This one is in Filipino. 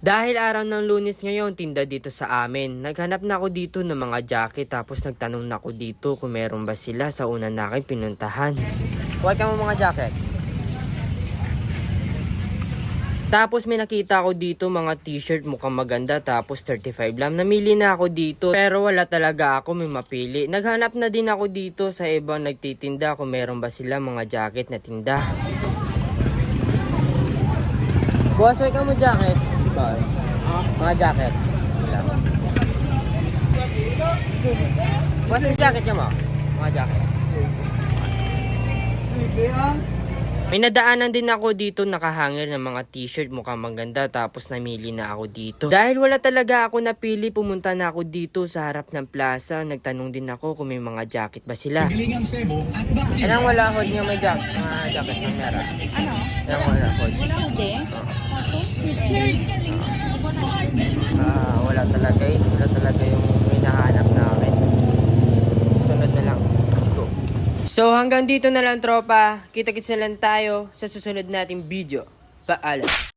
Dahil araw ng lunes ngayon, tinda dito sa amin. Naghanap na ako dito ng mga jacket tapos nagtanong na ako dito kung meron ba sila sa una na aking pinuntahan. Huwag ka mo mga jacket. Tapos may nakita ako dito mga t-shirt mukhang maganda tapos 35 lang. Namili na ako dito pero wala talaga ako may mapili. Naghanap na din ako dito sa ibang nagtitinda kung meron ba sila mga jacket na tinda. Wait ka mo jacket? Boss. Mga jacket. May jacket ka mo? Mga jacket. May nadaanan din ako dito nakahangir ng mga t-shirt mukhang maganda tapos namili na ako dito. Dahil wala talaga ako napili, pumunta na ako dito sa harap ng plaza. Nagtanong din ako kung may mga jacket ba sila. Anong wala ako yung may jacket? Mga jacket ng Mera. Ano? Anong wala ako? Wala din. Sweatshirt. Ah, wala talaga eh. Wala talaga yung hinahanap namin. Sunod na lang. Let's go. So hanggang dito na lang tropa. Kita-kits na lang tayo sa susunod nating video. Paalam.